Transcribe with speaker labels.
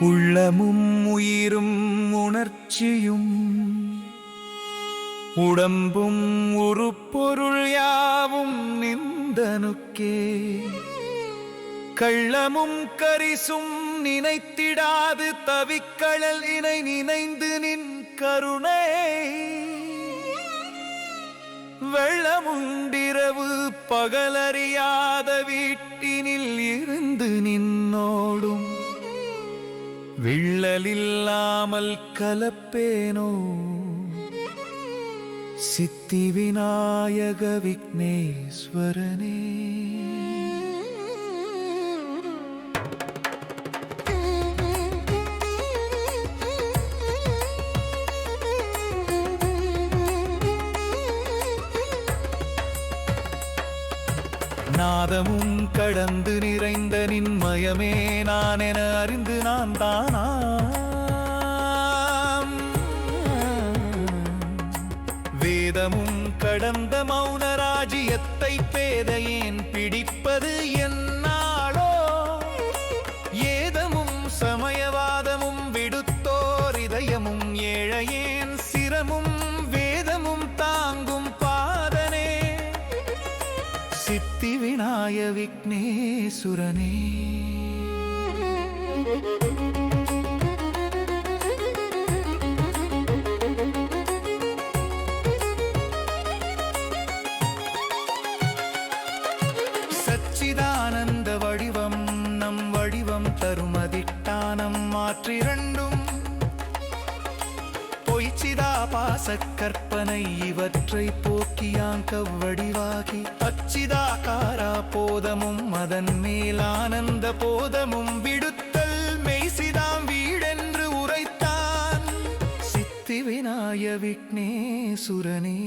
Speaker 1: உள்ளமும் உயிரும் உணர்ச்சியும் உடம்பும் உருப்பொருள் யாவும் நிந்தனுக்கே கள்ளமும் கரிசும் நினைத்திடாது தவிக்கழல் இணை நினைந்து நின் கருணை. வெள்ளமுண்டிரவு பகலறியாத வீட்டினில் இருந்து நின்னோடும் விள்ளலில்லாமல் கலப்பேனோ? சித்தி விநாயக விக்னேஸ்வரனே. நாதமும் கடந்து நிறைந்த மாயமே நான் என அறிந்து நான் தானா? வேதமும் கடந்த மௌன ராஜ்யத்தை பேதையேன் பிடிப்பது என்னாளோ ஏதமும் சமயவாதமும் விடுத்தோர் இதயமும் ஏழையேன் சிரமும் சித்தி விநாய விக்னேசுரனே. சச்சிதானந்த வடிவம் நம் வடிவம் தரும் அதிட்டானம் மாற்றிரண்டும் பொய்ச்சிதா கற்பனை இவற்றை போக்கியாங்க வடிவாகி அச்சிதாகாரா போதமும் அதன் மேல் ஆனந்த போதமும் விடுத்தல் மெய்சிதாம் வீடென்று உரைத்தான். சித்தி விநாய விக்னேசுரனே.